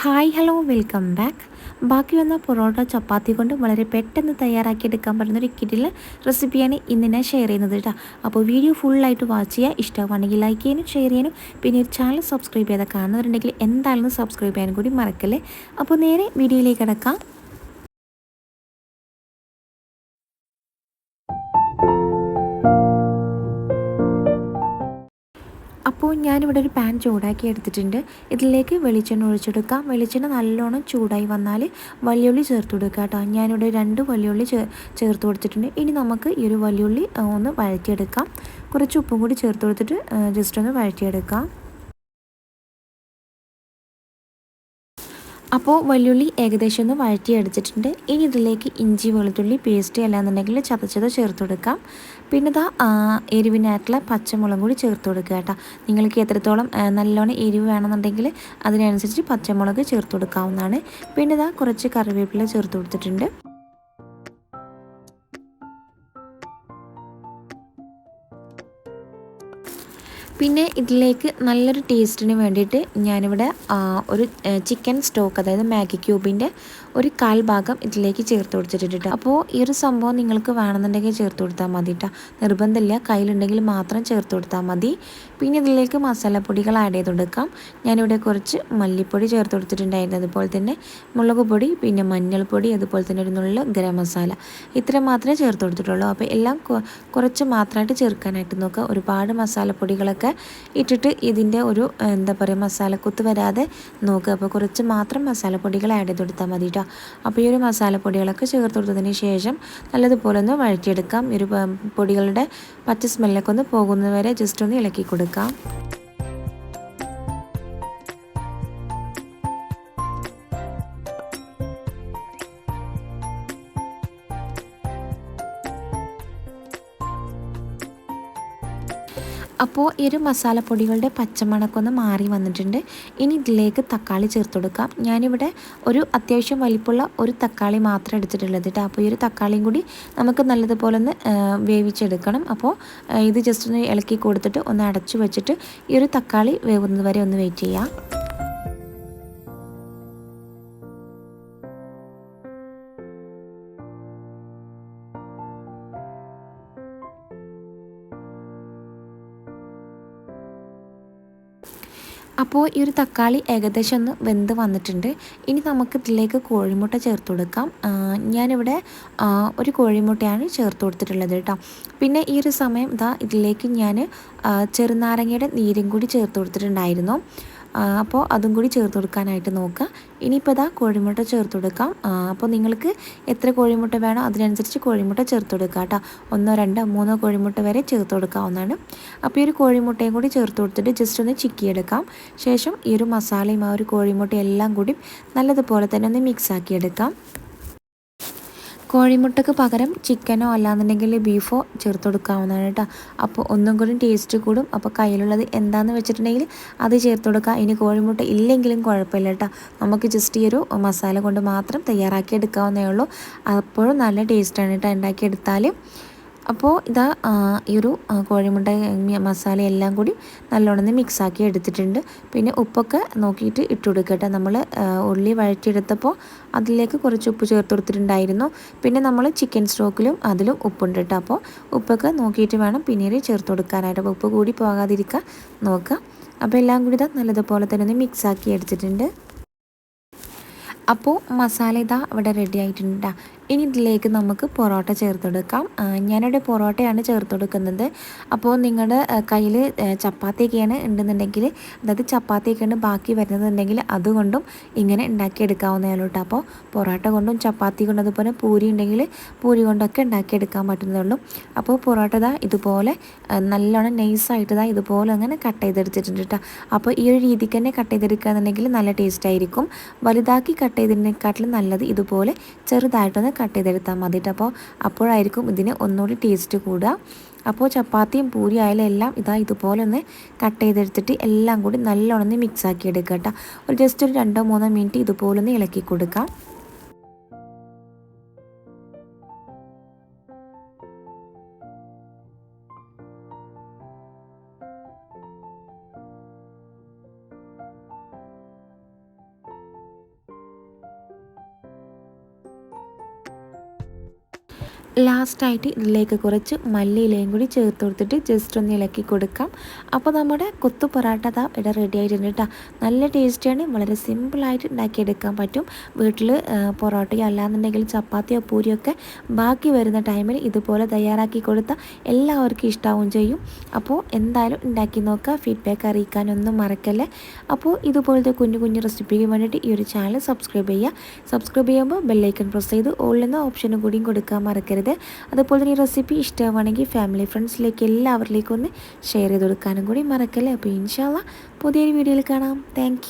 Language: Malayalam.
ഹായ് ഹലോ വെൽക്കം ബാക്ക് ബാക്കി വന്ന പൊറോട്ട ചപ്പാത്തി കൊണ്ട് വളരെ പെട്ടെന്ന് തയ്യാറാക്കിയെടുക്കാൻ പറ്റുന്ന ഒരു കിറ്റിലെ റെസിപ്പിയാണ് ഇന്ന് ഞാൻ ഷെയർ ചെയ്യുന്നത് കേട്ടോ അപ്പോൾ വീഡിയോ ഫുള്ളായിട്ട് വാച്ച് ചെയ്യുക ഇഷ്ടമാണെങ്കിൽ ലൈക്ക് ചെയ്യാനും ഷെയർ ചെയ്യാനും. പിന്നെ ഒരു ചാനൽ സബ്സ്ക്രൈബ് ചെയ്താൽ കാണുന്നവരുണ്ടെങ്കിൽ എന്തായാലും സബ്സ്ക്രൈബ് ചെയ്യാനും കൂടി മറക്കല്ലേ? അപ്പോൾ നേരെ വീഡിയോയിലേക്ക് കിടക്കാം. അപ്പോൾ ഞാനിവിടെ ഒരു പാൻ ചൂടാക്കി എടുത്തിട്ടുണ്ട്. ഇതിലേക്ക് വെളിച്ചെണ്ണ ഒഴിച്ചെടുക്കാം. വെളിച്ചെണ്ണ നല്ലോണം ചൂടായി വന്നാൽ വലിയുള്ളി ചേർത്ത് കൊടുക്കുക കേട്ടോ. ഞാനിവിടെ രണ്ട് വലിയുള്ളി ചേർത്ത് കൊടുത്തിട്ടുണ്ട്. ഇനി നമുക്ക് ഈ ഒരു വലിയുള്ളി ഒന്ന് വഴറ്റിയെടുക്കാം. കുറച്ച് ഉപ്പും കൂടി ചേർത്ത് കൊടുത്തിട്ട് ജസ്റ്റ് ഒന്ന് വഴറ്റിയെടുക്കാം. അപ്പോൾ വെള്ളുള്ളി ഏകദേശം ഒന്ന് വഴറ്റി അടിച്ചിട്ടുണ്ട് ഇനി ഇതിലേക്ക് ഇഞ്ചി വെളുത്തുള്ളി പേസ്റ്റ് അല്ലാന്നുണ്ടെങ്കിൽ ചതച്ചത് ചേർത്ത് കൊടുക്കാം. പിന്നെ ഇതാ എരിവിനായിട്ടുള്ള പച്ചമുളകും കൂടി ചേർത്ത് കൊടുക്കുക കേട്ടോ. നിങ്ങൾക്ക് എത്രത്തോളം നല്ലോണം എരിവ് വേണമെന്നുണ്ടെങ്കിൽ അതിനനുസരിച്ച് പച്ചമുളക് ചേർത്ത് കൊടുക്കാവുന്നതാണ്. പിന്നെ ഇതാ കുറച്ച് കറിവേപ്പില ചേർത്ത് കൊടുത്തിട്ടുണ്ട്. പിന്നെ ഇതിലേക്ക് നല്ലൊരു ടേസ്റ്റിന് വേണ്ടിയിട്ട് ഞാനിവിടെ ഒരു ചിക്കൻ സ്റ്റോക്ക് അതായത് മാഗി ക്യൂബിന്റെ ഒരു കാൽ ഭാഗം ഇതിലേക്ക് ചേർത്ത് കൊടുത്തിട്ടുണ്ട് അപ്പോൾ ഈ ഒരു സംഭവം നിങ്ങൾക്ക് വേണമെന്നുണ്ടെങ്കിൽ ചേർത്ത് കൊടുത്താൽ മതി കേട്ടോ നിർബന്ധമില്ല. കയ്യിലുണ്ടെങ്കിൽ മാത്രം ചേർത്ത് കൊടുത്താൽ മതി. പിന്നെ ഇതിലേക്ക് മസാലപ്പൊടികൾ ആഡ് ചെയ്ത് കൊടുക്കാം. ഞാനിവിടെ കുറച്ച് മല്ലിപ്പൊടി ചേർത്ത് കൊടുത്തിട്ടുണ്ടായിരുന്നു. അതുപോലെ തന്നെ മുളക് പൊടി പിന്നെ മഞ്ഞൾപ്പൊടി അതുപോലെ തന്നെ ഒരു നുള്ള ഗരം മസാല. ഇത്ര മാത്രമേ ചേർത്ത് കൊടുത്തിട്ടുള്ളൂ. അപ്പോൾ എല്ലാം കുറച്ച് മാത്രമായിട്ട് ചേർക്കാനായിട്ട് നോക്കുക. ഒരുപാട് മസാലപ്പൊടികളൊക്കെ ഇട്ടിട്ട് ഇതിന്റെ ഒരു എന്താ പറയുക മസാലക്കുത്ത് വരാതെ നോക്കുക അപ്പോൾ കുറച്ച് മാത്രം മസാലപ്പൊടികൾ ആഡ് ചെയ്ത് കൊടുത്താൽ മതി കേട്ടോ അപ്പോൾ ഈ ഒരു മസാലപ്പൊടികളൊക്കെ ചേർത്ത് കൊടുത്തതിന് ശേഷം നല്ലതുപോലെ ഒന്ന് വഴറ്റിയെടുക്കാം. ഈ ഒരു പൊടികളുടെ പച്ച സ്മെല്ലൊക്കെ ഒന്ന് പോകുന്നതുവരെ ജസ്റ്റ് ഒന്ന് ഇളക്കി കൊടുക്കാം. അപ്പോൾ ഈ ഒരു മസാലപ്പൊടികളുടെ പച്ചമണക്കൊന്ന് മാറി വന്നിട്ടുണ്ട്. ഇനി ഇതിലേക്ക് തക്കാളി ചേർത്ത് കൊടുക്കാം. ഞാനിവിടെ ഒരു അത്യാവശ്യം വലിപ്പമുള്ള ഒരു തക്കാളി മാത്രം എടുത്തിട്ടുള്ളത് കേട്ടോ അപ്പോൾ ഈ ഒരു തക്കാളിയും കൂടി നമുക്ക് നല്ലതുപോലെ ഒന്ന് വേവിച്ചെടുക്കണം. അപ്പോൾ ഇത് ജസ്റ്റ് ഒന്ന് ഇളക്കി കൊടുത്തിട്ട് ഒന്ന് അടച്ചു വെച്ചിട്ട് ഈ ഒരു തക്കാളി വേവുന്നത് വരെ ഒന്ന് വെയിറ്റ് ചെയ്യാം. അപ്പോൾ ഈ ഒരു തക്കാളി ഏകദേശം ഒന്ന് വെന്ത് വന്നിട്ടുണ്ട്. ഇനി നമുക്ക് ഇതിലേക്ക് കോഴിമുട്ട ചേർത്ത് കൊടുക്കാം. ഞാനിവിടെ ഒരു കോഴിമുട്ടയാണ് ചേർത്ത് കൊടുത്തിട്ടുള്ളത് കേട്ടോ. പിന്നെ ഈ ഒരു സമയം ഇതാ ഇതിലേക്ക് ഞാൻ ചെറുനാരങ്ങയുടെ നീരും കൂടി ചേർത്ത് കൊടുത്തിട്ടുണ്ടായിരുന്നു. അപ്പോൾ അതും കൂടി ചേർത്ത് കൊടുക്കാനായിട്ട് നോക്കുക. ഇനിയിപ്പോൾ ഇതാ കോഴിമുട്ട ചേർത്ത് കൊടുക്കാം. അപ്പോൾ നിങ്ങൾക്ക് എത്ര കോഴിമുട്ട വേണോ അതിനനുസരിച്ച് കോഴിമുട്ട ചേർത്ത് കൊടുക്കുക കേട്ടോ. ഒന്നോ രണ്ടോ മൂന്നോ കോഴിമുട്ട വരെ ചേർത്ത് കൊടുക്കാവുന്നതാണ്. അപ്പോൾ ഈ ഒരു കോഴിമുട്ടയും കൂടി ചേർത്ത് കൊടുത്തിട്ട് ജസ്റ്റ് ഒന്ന് ചിക്കിയെടുക്കാം. ശേഷം ഈ ഒരു മസാലയും ആ ഒരു കോഴിമുട്ടയും എല്ലാം കൂടി നല്ലതുപോലെ തന്നെ ഒന്ന് മിക്സ് ആക്കിയെടുക്കാം. കോഴിമുട്ടക്ക് പകരം ചിക്കനോ അല്ലാന്നുണ്ടെങ്കിൽ ബീഫോ ചേർത്ത് കൊടുക്കാവുന്നതാണ് കേട്ടോ. അപ്പോൾ ഒന്നും കൂടി ടേസ്റ്റ് കൂടും. അപ്പോൾ കയ്യിലുള്ളത് എന്താണെന്ന് വെച്ചിട്ടുണ്ടെങ്കിൽ അത് ചേർത്ത് കൊടുക്കുക ഇനി കോഴിമുട്ട ഇല്ലെങ്കിലും കുഴപ്പമില്ല കേട്ടോ. നമുക്ക് ജസ്റ്റ് ഈ ഒരു മസാല കൊണ്ട് മാത്രം തയ്യാറാക്കി എടുക്കാവുന്നേ ഉള്ളൂ. അപ്പോഴും നല്ല ടേസ്റ്റാണ് കേട്ടോ. ഉണ്ടാക്കിയെടുത്താൽ അപ്പോൾ ഇതാ ഈ ഒരു കോഴിമുട്ട മസാല എല്ലാം കൂടി നല്ലോണം മിക്സാക്കി എടുത്തിട്ടുണ്ട്. പിന്നെ ഉപ്പൊക്കെ നോക്കിയിട്ട് ഇട്ട് കൊടുക്കട്ടെ നമ്മൾ ഉള്ളി വഴറ്റിയെടുത്തപ്പോൾ അതിലേക്ക് കുറച്ച് ഉപ്പ് ചേർത്ത് കൊടുത്തിട്ടുണ്ടായിരുന്നു. പിന്നെ നമ്മൾ ചിക്കൻ സ്റ്റോക്കിലും അതിലും ഉപ്പുണ്ട് കേട്ടോ അപ്പോൾ ഉപ്പൊക്കെ നോക്കിയിട്ട് വേണം പിന്നീട് ചേർത്ത് കൊടുക്കാനായിട്ട്. അപ്പോൾ ഉപ്പ് കൂടി പോകാതിരിക്കാൻ നോക്കുക അപ്പോൾ എല്ലാം കൂടി ഇതാ നല്ലതുപോലെ തന്നെ ഒന്ന് മിക്സാക്കി എടുത്തിട്ടുണ്ട്. അപ്പോൾ മസാല ഇതാ ഇവിടെ റെഡി ആയിട്ടുണ്ട് ഇനി ഇതിലേക്ക് നമുക്ക് പൊറോട്ട ചേർത്തെടുക്കാം. ഞാനിവിടെ പൊറോട്ടയാണ് ചേർത്ത് കൊടുക്കുന്നത് അപ്പോൾ നിങ്ങളുടെ കയ്യിൽ ചപ്പാത്തിയൊക്കെയാണ് ഉണ്ടെന്നുണ്ടെങ്കിൽ അതായത് ചപ്പാത്തിയൊക്കെയാണ് ബാക്കി വരുന്നതെന്നുണ്ടെങ്കിൽ അതുകൊണ്ടും ഇങ്ങനെ ഉണ്ടാക്കിയെടുക്കാവുന്നതാണ് കേട്ടോ. അപ്പോൾ പൊറോട്ട കൊണ്ടും ചപ്പാത്തി കൊണ്ടും അതുപോലെ പൂരി ഉണ്ടെങ്കിൽ പൂരി കൊണ്ടൊക്കെ ഉണ്ടാക്കിയെടുക്കാൻ പറ്റുന്നതുള്ളൂ അപ്പോൾ പൊറോട്ട ഇതാ ഇതുപോലെ നല്ലോണം നൈസായിട്ട് ഇതാ ഇതുപോലെ അങ്ങനെ കട്ട് ചെയ്തെടുത്തിട്ടുണ്ട് കേട്ടോ. അപ്പോൾ ഈ ഒരു രീതിക്ക് തന്നെ കട്ട് ചെയ്തെടുക്കുകയെന്നുണ്ടെങ്കിൽ നല്ല ടേസ്റ്റ് ആയിരിക്കും വലുതാക്കി കട്ട് ചെയ്തതിനേക്കാട്ടിലും നല്ലത് ഇതുപോലെ ചെറുതായിട്ടൊന്ന് കട്ട് ചെയ്തെടുത്താൽ മതി അപ്പോൾ അപ്പോഴായിരിക്കും ഇതിന് ഒന്നുകൂടി ടേസ്റ്റ് കൂടുക. അപ്പോൾ ചപ്പാത്തിയും പൂരി ആയാലും എല്ലാം ഇതാ ഇതുപോലെ ഒന്ന് കട്ട് ചെയ്തെടുത്തിട്ട് എല്ലാം കൂടി നല്ലോണം മിക്സ് ആക്കി എടുക്കുക കേട്ടോ ഒരു ജസ്റ്റ് ഒരു രണ്ടോ മൂന്നോ മിനിറ്റ് ഇതുപോലെ ഒന്ന് ഇളക്കി കൊടുക്കാം ലാസ്റ്റായിട്ട് ഇതിലേക്ക് കുറച്ച് മല്ലിയിലയും കൂടി ചേർത്ത് കൊടുത്തിട്ട് ജസ്റ്റ് ഒന്ന് ഇളക്കി കൊടുക്കാം. അപ്പോൾ നമ്മുടെ കൊത്തു പൊറാട്ട താ ഇവിടെ റെഡി ആയിട്ടുണ്ട് കേട്ടോ നല്ല ടേസ്റ്റിയാണ് വളരെ സിമ്പിളായിട്ട് ഉണ്ടാക്കിയെടുക്കാൻ പറ്റും. വീട്ടിൽ പൊറോട്ടയോ അല്ലാന്നുണ്ടെങ്കിൽ ചപ്പാത്തിയോ പൂരിയോ ഒക്കെ ബാക്കി വരുന്ന ടൈമിൽ ഇതുപോലെ തയ്യാറാക്കി കൊടുത്താൽ എല്ലാവർക്കും ഇഷ്ടാവും ചെയ്യും. അപ്പോൾ എന്തായാലും ഉണ്ടാക്കി നോക്കുക ഫീഡ്ബാക്ക് അറിയിക്കാനൊന്നും മറക്കല്ലേ. അപ്പോൾ ഇതുപോലത്തെ കുഞ്ഞു കുഞ്ഞു റെസിപ്പിക്ക് വേണ്ടിയിട്ട് ഈ ഒരു ചാനൽ സബ്സ്ക്രൈബ് ചെയ്യുക. സബ്സ്ക്രൈബ് ചെയ്യുമ്പോൾ ബെല്ലൈക്കൺ പ്രസ് ചെയ്ത് ഓൾ എന്ന ഓപ്ഷനും കൂടിയും കൊടുക്കാൻ മറക്കരുത്. അതുപോലെ തന്നെ ഈ റെസിപ്പി ഇഷ്ടമാണെങ്കിൽ ഫാമിലി ഫ്രണ്ട്സിലേക്ക് എല്ലാവരിലേക്കും ഒന്ന് ഷെയർ ചെയ്ത് കൊടുക്കാനും കൂടി മറക്കല്ലേ? അപ്പോൾ ഇൻഷാല്ല പുതിയൊരു വീഡിയോയിൽ കാണാം. താങ്ക്